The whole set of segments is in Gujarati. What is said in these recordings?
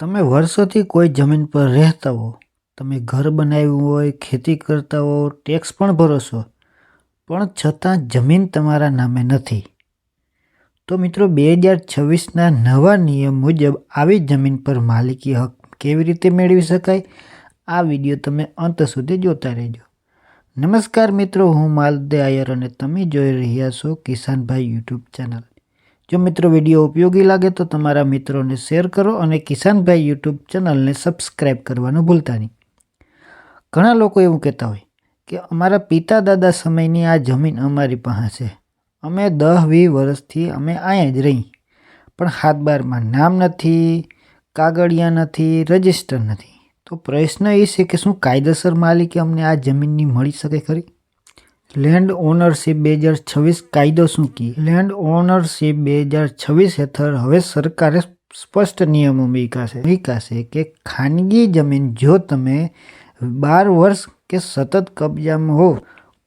તમે વર્ષોથી કોઈ જમીન પર રહેતા હો, તમે ઘર બનાવ્યું હોય, ખેતી કરતા હો ટેક્સ પણ ભરો છો પણ છતાં જમીન તમારા નામે નથી. તો મિત્રો, બે હજાર છવ્વીસના નવા નિયમ મુજબ આવી જમીન પર માલિકી હક કેવી રીતે મેળવી શકાય? આ વીડિયો તમે અંત સુધી જોતા રહેજો. નમસ્કાર મિત્રો, હું માલદે આયર અને તમે જોઈ રહ્યા છો કિસાનભાઈ યુટ્યુબ ચેનલ. જો મિત્રો વીડિયો ઉપયોગી લાગે તો તમારા મિત્રોને શેર કરો અને કિસાનભાઈ યુટ્યુબ ચેનલને સબસ્ક્રાઈબ કરવાનું ભૂલતા નહીં. ઘણા લોકો એવું કહેતા હોય કે અમારા પિતા દાદા સમયની આ જમીન અમારી પાસે છે. અમે દહ વીસ વર્ષથી અમે અહીંયા જ રહી. પણ હાથ બારમાં નામ નથી, કાગળિયા નથી, રજિસ્ટર નથી. તો પ્રશ્ન એ છે કે શું કાયદેસર માલિકી અમને આ જમીનની મળી શકે ખરી? લેન્ડ ઓનરશીપ બે હજાર છવ્વીસ કાયદો શું કી? લેન્ડ ઓનરશીપ બે હજાર છવ્વીસ હેઠળ હવે સરકારે સ્પષ્ટ નિયમો વિકાસે વિકાસે કે ખાનગી જમીન જો તમે બાર વર્ષ કે સતત કબજામાં હો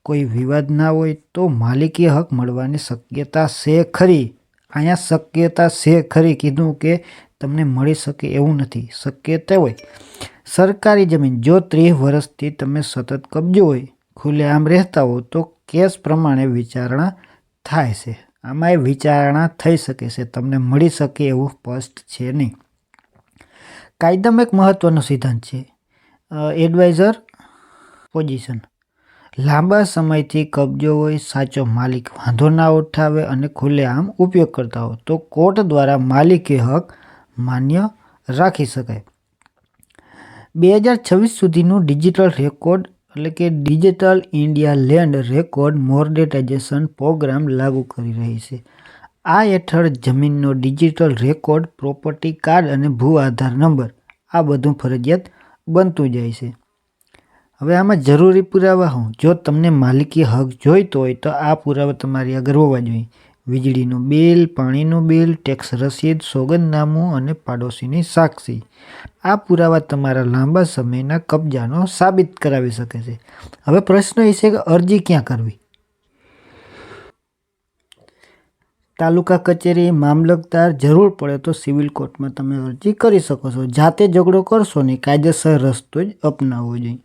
કોઈ વિવાદ ના હોય તો માલિકી હક મળવાની શક્યતા છે ખરી. અહીંયા શક્યતા છે ખરી કીધું કે તમને મળી શકે એવું નથી. શક્યતા હોય. સરકારી જમીન જો ત્રીસ વર્ષથી તમે સતત કબજો હોય ખુલ્લેઆમ રહેતા હો તો કેસ પ્રમાણે વિચારણા થાય છે. આમાં એ વિચારણા થઈ શકે છે. તમને મળી શકે એવું સ્પષ્ટ છે નહીં. કાયદામાં એક મહત્વનો સિદ્ધાંત છે. એડવાઇઝર પોઝિશન લાંબા સમયથી કબજો હોય, સાચો માલિક વાંધો ના ઉઠાવે અને ખુલ્લેઆમ ઉપયોગ કરતા હોય તો કોર્ટ દ્વારા માલિકી હક માન્ય રાખી શકાય. બે હજાર છવ્વીસ સુધીનું ડિજિટલ રેકોર્ડ એટલે કે digital India land record modernization program લાગુ કરી રહી છે. આ હેઠળ જમીનનો ડિજિટલ રેકોર્ડ પ્રોપર્ટી કાર્ડ અને ભૂ આધાર નંબર આ બધું ફરજિયાત બનતું જાય છે. હવે આમાં જરૂરી પુરાવા હું. જો તમને માલિકી હક જોઈતો હોય તો આ પુરાવા તમારી આગળ હોવા જોઈએ. વીજળીનું બિલ, પાણીનું બિલ, ટેક્સ રસીદ, સોગંદનામું અને પાડોશીની સાક્ષી. આ પુરાવા તમારા લાંબા સમયના કબજાનો સાબિત કરાવી શકે છે. હવે પ્રશ્ન એ છે કે અરજી ક્યાં કરવી? તાલુકા કચેરી, મામલતદાર, જરૂર પડે તો સિવિલ કોર્ટમાં તમે અરજી કરી શકો છો. જાતે ઝઘડો કરશો નહીં, કાયદેસર રસ્તો જ અપનાવવો જોઈએ.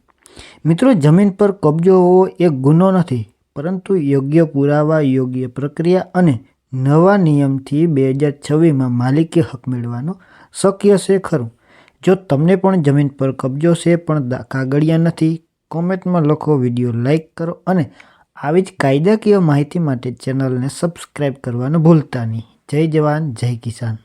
મિત્રો, જમીન પર કબજો હોવો એ ગુનો નથી. પરંતુ યોગ્ય પુરાવા, યોગ્ય પ્રક્રિયા અને નવા નિયમથી બે હજાર છવ્વીસમાં માલિકી હક મેળવવાનો શક્ય છે ખરું? જો તમને પણ જમીન પર કબજો છે પણ કાગળિયા નથી, કોમેન્ટમાં લખો, વીડિયો લાઇક કરો અને આવી જ કાયદાકીય માહિતી માટે ચેનલને સબસ્ક્રાઈબ કરવાનું ભૂલતા નહીં. જય જવાન, જય કિસાન.